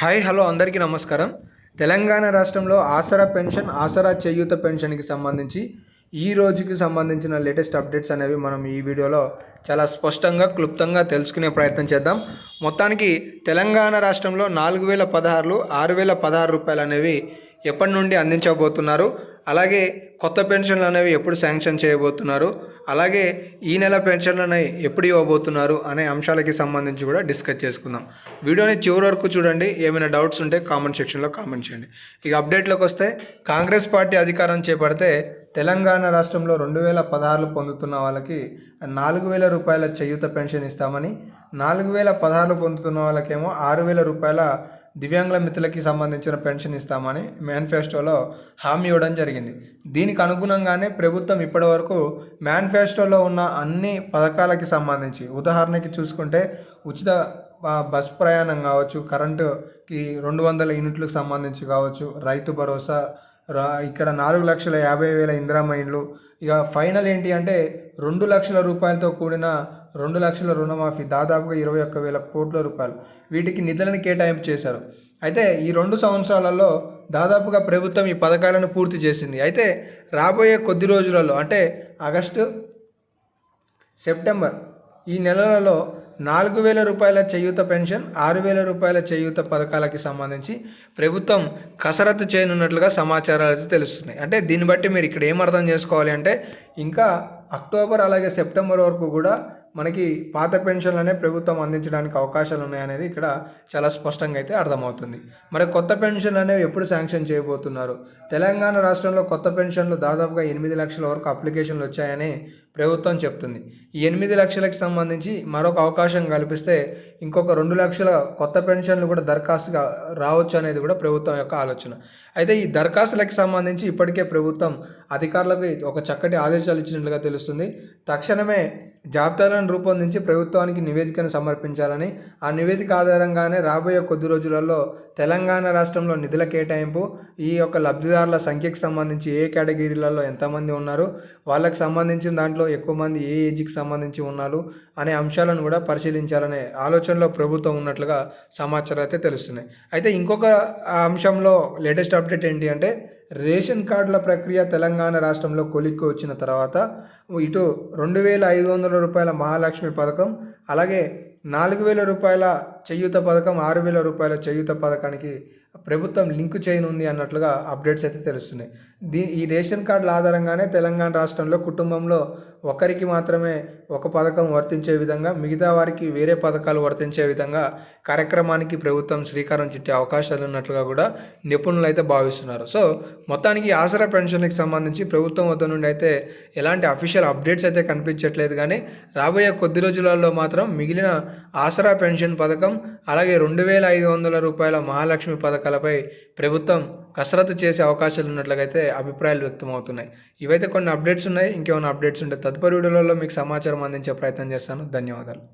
Hi hello అందరికీ నమస్కారం. తెలంగాణ రాష్ట్రంలో ఆసరా పెన్షన్ ఆసరా చేయూత పెన్షన్కి సంబంధించి ఈ రోజుకి సంబంధించిన లేటెస్ట్ అప్డేట్స్ అనేవి మనం ఈ వీడియోలో చాలా స్పష్టంగా క్లుప్తంగా తెలుసుకునే ప్రయత్నం చేద్దాం. మొత్తానికి తెలంగాణ రాష్ట్రంలో నాలుగు వేల పదహారులు ఆరు వేల పదహారు రూపాయలు అనేవి ఎప్పటి నుండి అందించబోతున్నారు? అలాగే కొత్త పెన్షన్లు అనేవి ఎప్పుడు శాంక్షన్ చేయబోతున్నారు అలాగే ఈ నెల పెన్షన్లు అనేవి ఎప్పుడు ఇవ్వబోతున్నారు అనే అంశాలకి సంబంధించి కూడా డిస్కస్ చేసుకుందాం. వీడియోని చివరి వరకు చూడండి ఏమైనా డౌట్స్ ఉంటే కామెంట్ సెక్షన్లో కామెంట్ చేయండి. ఇక అప్డేట్లోకి వస్తే కాంగ్రెస్ పార్టీ అధికారం చేపడితే తెలంగాణ రాష్ట్రంలో రెండు వేల పదహారులు పొందుతున్న వాళ్ళకి నాలుగు వేల రూపాయల చేయూత పెన్షన్ ఇస్తామని నాలుగు వేల పదహారులు పొందుతున్న వాళ్ళకేమో ఆరు వేల రూపాయల దివ్యాంగుల మిత్రులకి సంబంధించిన పెన్షన్ ఇస్తామని మేనిఫెస్టోలో హామీ ఇవ్వడం జరిగింది. దీనికి అనుగుణంగానే ప్రభుత్వం ఇప్పటివరకు మేనిఫెస్టోలో ఉన్న అన్ని పథకాలకి సంబంధించి ఉదాహరణకి చూసుకుంటే ఉచిత బస్ ప్రయాణం కావచ్చు కరెంటుకి రెండు వందల యూనిట్లకు సంబంధించి కావచ్చు రైతు భరోసా రా ఇక్కడ నాలుగు లక్షల యాభై వేల ఇందిరా మైండ్లు ఇక ఫైనల్ ఏంటి అంటే రెండు లక్షల రూపాయలతో కూడిన రెండు లక్షల రుణమాఫీ దాదాపుగా ఇరవై ఒక్క వేల కోట్ల రూపాయలు. వీటికి నిధులను కేటాయింపు చేశారు. అయితే ఈ రెండు సంవత్సరాలలో దాదాపుగా ప్రభుత్వం ఈ పథకాలను పూర్తి చేసింది. అయితే రాబోయే కొద్ది రోజులలో అంటే ఆగస్టు సెప్టెంబర్ ఈ నెలలలో నాలుగు వేల రూపాయల చేయూత పెన్షన్ ఆరు వేల రూపాయల చేయూత పథకాలకి సంబంధించి ప్రభుత్వం కసరత్తు చేయనున్నట్లుగా సమాచారాలు అయితే తెలుస్తున్నాయి. అంటే దీన్ని బట్టి మీరు ఇక్కడ ఏం అర్థం చేసుకోవాలి అంటే ఇంకా అక్టోబర్ అలాగే సెప్టెంబర్ వరకు కూడా మనకి పాత పెన్షన్లనే ప్రభుత్వం అందించడానికి అవకాశాలు ఉన్నాయనేది ఇక్కడ చాలా స్పష్టంగా అయితే అర్థమవుతుంది. మరి కొత్త పెన్షన్లు అనేవి ఎప్పుడు శాంక్షన్ చేయబోతున్నారు? తెలంగాణ రాష్ట్రంలో కొత్త పెన్షన్లు దాదాపుగా ఎనిమిది లక్షల వరకు అప్లికేషన్లు వచ్చాయని ప్రభుత్వం చెప్తుంది. ఈ ఎనిమిది లక్షలకు సంబంధించి మరొక అవకాశం కల్పిస్తే ఇంకొక రెండు లక్షల కొత్త పెన్షన్లు కూడా దరఖాస్తుగా రావచ్చు అనేది కూడా ప్రభుత్వం యొక్క ఆలోచన. అయితే ఈ దరఖాస్తులకు సంబంధించి ఇప్పటికే ప్రభుత్వం అధికారులకు ఒక చక్కటి ఆదేశాలు ఇచ్చినట్లుగా తెలుస్తుంది. తక్షణమే జాబితాలను రూపొందించి ప్రభుత్వానికి నివేదికను సమర్పించాలని ఆ నివేదిక ఆధారంగానే రాబోయే కొద్ది రోజులలో తెలంగాణ రాష్ట్రంలో నిధుల కేటాయింపు ఈ యొక్క లబ్ధిదారుల సంఖ్యకు సంబంధించి ఏ కేటగిరీలలో ఎంతమంది ఉన్నారు వాళ్ళకి సంబంధించిన దాంట్లో ఎక్కువ మంది ఏ ఏజ్కి సంబంధించి ఉన్నారు అనే అంశాలను కూడా పరిశీలించాలనే ఆలోచనలో ప్రభుత్వం ఉన్నట్లుగా సమాచారం అయితే తెలుస్తున్నాయి. అయితే ఇంకొక అంశంలో లేటెస్ట్ అప్డేట్ ఏంటి అంటే రేషన్ కార్డుల ప్రక్రియ తెలంగాణ రాష్ట్రంలో కొలిక్కి వచ్చిన తర్వాత ఇటు రెండు వేల ఐదు వందల రూపాయల మహాలక్ష్మి పథకం అలాగే నాలుగు వేల రూపాయల చేయూత పథకం ఆరు వేల రూపాయల చేయూత పథకానికి ప్రభుత్వం లింక్ చేయనుంది అన్నట్లుగా అప్డేట్స్ అయితే తెలుస్తున్నాయి. దీ ఈ రేషన్ కార్డుల ఆధారంగానే తెలంగాణ రాష్ట్రంలో కుటుంబంలో ఒకరికి మాత్రమే ఒక పథకం వర్తించే విధంగా మిగతా వారికి వేరే పథకాలు వర్తించే విధంగా కార్యక్రమానికి ప్రభుత్వం శ్రీకారం చుట్టే అవకాశాలు ఉన్నట్లుగా కూడా నిపుణులు అయితే భావిస్తున్నారు. సో మొత్తానికి ఆసరా పెన్షన్కి సంబంధించి ప్రభుత్వం వద్ద నుండి అయితే ఎలాంటి అఫీషియల్ అప్డేట్స్ అయితే కనిపించట్లేదు కానీ రాబోయే కొద్ది రోజులలో మాత్రం మాత్రం మిగిలిన ఆసరా పెన్షన్ పథకం అలాగే రెండు వేల ఐదు వందల రూపాయల మహాలక్ష్మి పథకాలపై ప్రభుత్వం కసరత్తు చేసే అవకాశాలు ఉన్నట్లయితే అభిప్రాయాలు వ్యక్తమవుతున్నాయి. ఇవైతే కొన్ని అప్డేట్స్ ఉన్నాయి. ఇంకేమైనా అప్డేట్స్ ఉంటే తదుపరి వీడియోలలో మీకు సమాచారం అందించే ప్రయత్నం చేస్తాను. ధన్యవాదాలు.